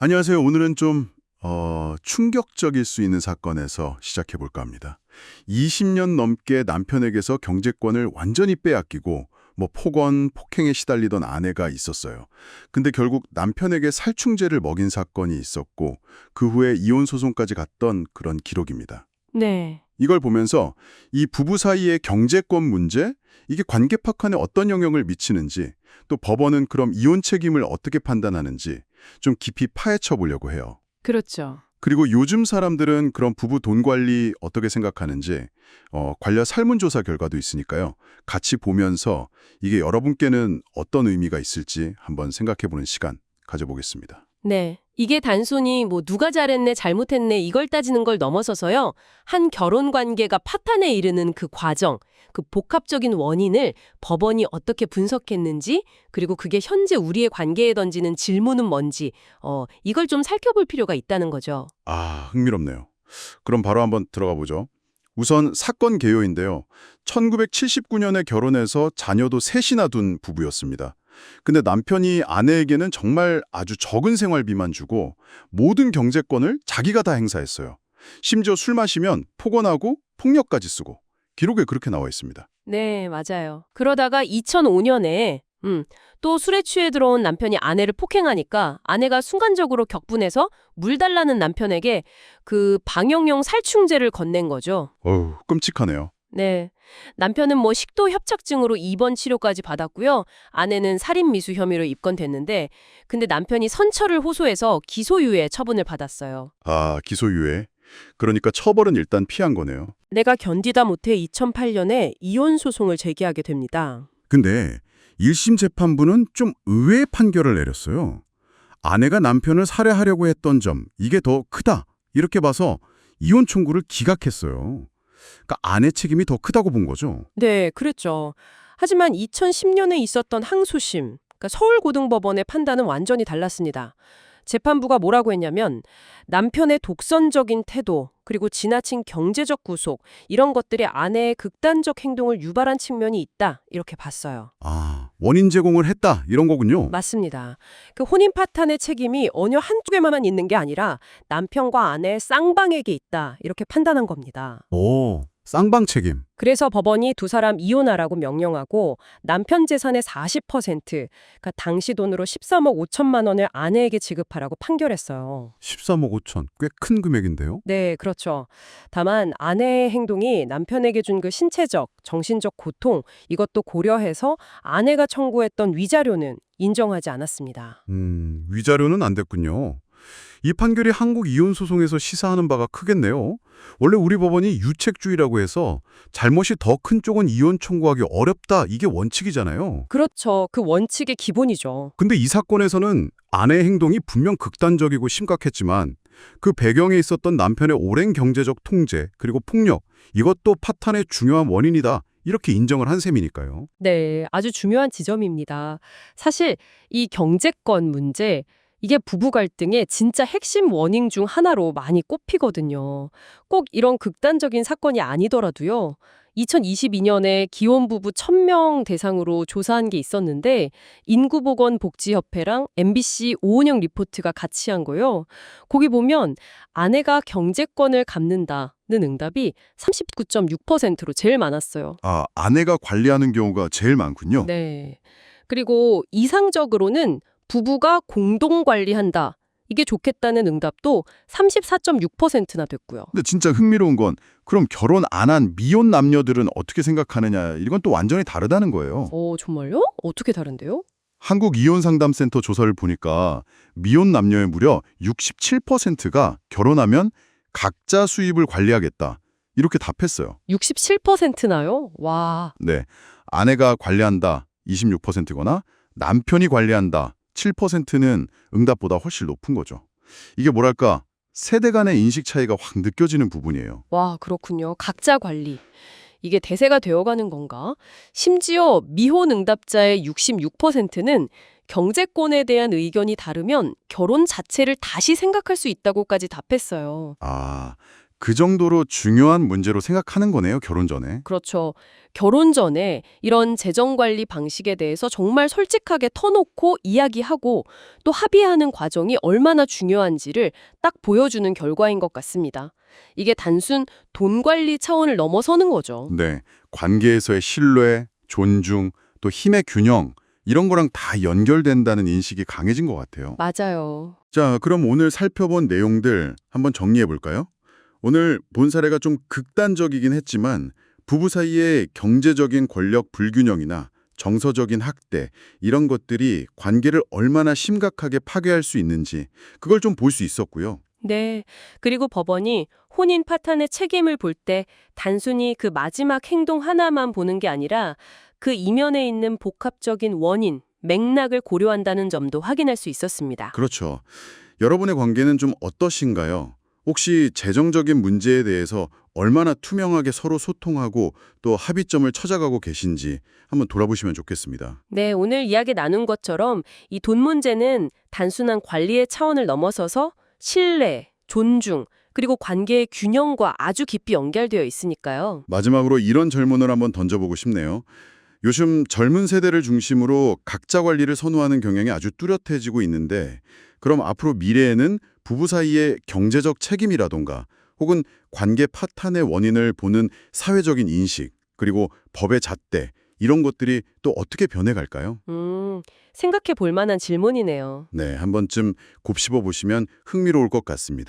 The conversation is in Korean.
안녕하세요. 오늘은 좀 어, 충격적일 수 있는 사건에서 시작해 볼까 합니다. 20년 넘게 남편에게서 경제권을 완전히 빼앗기고 뭐 폭언, 폭행에 시달리던 아내가 있었어요. 근데 결국 남편에게 살충제를 먹인 사건이 있었고 그 후에 이혼 소송까지 갔던 그런 기록입니다. 네. 이걸 보면서 이 부부 사이의 경제권 문제, 이게 관계 파탄에 어떤 영향을 미치는지, 또 법원은 그럼 이혼 책임을 어떻게 판단하는지 좀 깊이 파헤쳐 보려고 해요. 그렇죠. 그리고 요즘 사람들은 그런 부부 돈 관리 어떻게 생각하는지 어, 관련 설문조사 결과도 있으니까요. 같이 보면서 이게 여러분께는 어떤 의미가 있을지 한번 생각해 보는 시간 가져보겠습니다. 네. 이게 단순히 뭐 누가 잘했네, 잘못했네 이걸 따지는 걸 넘어서서요. 한 결혼 관계가 파탄에 이르는 그 과정, 그 복합적인 원인을 법원이 어떻게 분석했는지, 그리고 그게 현재 우리의 관계에 던지는 질문은 뭔지, 어, 이걸 좀 살펴볼 필요가 있다는 거죠. 아, 흥미롭네요. 그럼 바로 한번 들어가 보죠. 우선 사건 개요인데요. 1979년에 결혼해서 자녀도 셋이나 둔 부부였습니다. 근데 남편이 아내에게는 정말 아주 적은 생활비만 주고 모든 경제권을 자기가 다 행사했어요. 심지어 술 마시면 폭언하고 폭력까지 쓰고 기록에 그렇게 나와 있습니다. 네, 맞아요. 그러다가 2005년에 음, 또 술에 취해 들어온 남편이 아내를 폭행하니까 아내가 순간적으로 격분해서 물 달라는 남편에게 그 방역용 살충제를 건넨 거죠. 어우, 끔찍하네요. 네. 남편은 뭐 식도 협착증으로 입원 치료까지 받았고요. 아내는 살인 미수 혐의로 입건됐는데 근데 남편이 선처를 호소해서 기소유예 처분을 받았어요. 아, 기소유예. 그러니까 처벌은 일단 피한 거네요. 내가 견디다 못해 2008년에 이혼 소송을 제기하게 됩니다. 근데 1심 재판부는 좀 의외의 판결을 내렸어요. 아내가 남편을 살해하려고 했던 점, 이게 더 크다. 이렇게 봐서 이혼 청구를 기각했어요. 그러니까 아내 책임이 더 크다고 본 거죠. 네, 그랬죠. 하지만 2010년에 있었던 항소심, 그러니까 서울고등법원의 판단은 완전히 달랐습니다. 재판부가 뭐라고 했냐면 남편의 독선적인 태도 그리고 지나친 경제적 구속 이런 것들이 아내의 극단적 행동을 유발한 측면이 있다 이렇게 봤어요. 아, 원인 제공을 했다. 이런 거군요. 맞습니다. 그 혼인 파탄의 책임이 어느 한쪽에만 있는 게 아니라 남편과 아내 쌍방에게 있다 이렇게 판단한 겁니다. 오, 쌍방 책임. 그래서 법원이 두 사람 이혼하라고 명령하고 남편 재산의 40%, 그러니까 당시 돈으로 13억 5천만 원을 아내에게 지급하라고 판결했어요. 13억 5천. 꽤 큰 금액인데요. 네, 그렇죠. 다만 아내의 행동이 남편에게 준 그 신체적, 정신적 고통 이것도 고려해서 아내가 청구했던 위자료는 인정하지 않았습니다. 음, 위자료는 안 됐군요. 이 판결이 한국 이혼 소송에서 시사하는 바가 크겠네요. 원래 우리 법원이 유책주의라고 해서 잘못이 더 큰 쪽은 이혼 청구하기 어렵다. 이게 원칙이잖아요. 그렇죠. 그 원칙의 기본이죠. 근데 이 사건에서는 아내의 행동이 분명 극단적이고 심각했지만 그 배경에 있었던 남편의 오랜 경제적 통제 그리고 폭력 이것도 파탄의 중요한 원인이다. 이렇게 인정을 한 셈이니까요. 네, 아주 중요한 지점입니다. 사실 이 경제권 문제, 이게 부부 갈등의 진짜 핵심 원인 중 하나로 많이 꼽히거든요. 꼭 이런 극단적인 사건이 아니더라도요. 2022년에 기혼 부부 1000명 대상으로 조사한 게 있었는데 인구보건복지협회랑 MBC 오은영 리포트가 같이 한 거요. 거기 보면 아내가 경제권을 갚는다는 응답이 39.6%로 제일 많았어요. 아, 아내가 관리하는 경우가 제일 많군요. 네. 그리고 이상적으로는 부부가 공동 관리한다. 이게 좋겠다는 응답도 34.6%나 됐고요. 근데 진짜 흥미로운 건 그럼 결혼 안 한 미혼 남녀들은 어떻게 생각하느냐 이건 또 완전히 다르다는 거예요. 어, 정말요? 어떻게 다른데요? 한국 이혼 상담센터 조사를 보니까 미혼 남녀의 무려 67%가 결혼하면 각자 수입을 관리하겠다. 이렇게 답했어요. 67%나요? 와. 네. 아내가 관리한다 26%거나 남편이 관리한다 7%는 응답보다 훨씬 높은 거죠. 이게 뭐랄까 세대 간의 인식 차이가 확 느껴지는 부분이에요. 와, 그렇군요. 각자 관리. 이게 대세가 되어가는 건가? 심지어 미혼 응답자의 66%는 경제권에 대한 의견이 다르면 결혼 자체를 다시 생각할 수 있다고까지 답했어요. 아, 그 정도로 중요한 문제로 생각하는 거네요, 결혼 전에. 그렇죠. 결혼 전에 이런 재정 관리 방식에 대해서 정말 솔직하게 터놓고 이야기하고 또 합의하는 과정이 얼마나 중요한지를 딱 보여주는 결과인 것 같습니다. 이게 단순 돈 관리 차원을 넘어서는 거죠. 네. 관계에서의 신뢰, 존중, 또 힘의 균형 이런 거랑 다 연결된다는 인식이 강해진 것 같아요. 맞아요. 자, 그럼 오늘 살펴본 내용들 한번 정리해 볼까요? 오늘 본 사례가 좀 극단적이긴 했지만 부부 사이의 경제적인 권력 불균형이나 정서적인 학대 이런 것들이 관계를 얼마나 심각하게 파괴할 수 있는지 그걸 좀 볼 수 있었고요. 네. 그리고 법원이 혼인 파탄의 책임을 볼 때 단순히 그 마지막 행동 하나만 보는 게 아니라 그 이면에 있는 복합적인 원인, 맥락을 고려한다는 점도 확인할 수 있었습니다. 그렇죠. 여러분의 관계는 좀 어떠신가요? 혹시 재정적인 문제에 대해서 얼마나 투명하게 서로 소통하고 또 합의점을 찾아가고 계신지 한번 돌아보시면 좋겠습니다. 네, 오늘 이야기 나눈 것처럼 이 돈 문제는 단순한 관리의 차원을 넘어서서 신뢰, 존중, 그리고 관계의 균형과 아주 깊이 연결되어 있으니까요. 마지막으로 이런 질문을 한번 던져보고 싶네요. 요즘 젊은 세대를 중심으로 각자 관리를 선호하는 경향이 아주 뚜렷해지고 있는데 그럼 앞으로 미래에는 부부 사이의 경제적 책임이라던가 혹은 관계 파탄의 원인을 보는 사회적인 인식 그리고 법의 잣대 이런 것들이 또 어떻게 변해갈까요? 음, 생각해 볼 만한 질문이네요. 네, 한 번쯤 곱씹어 보시면 흥미로울 것 같습니다.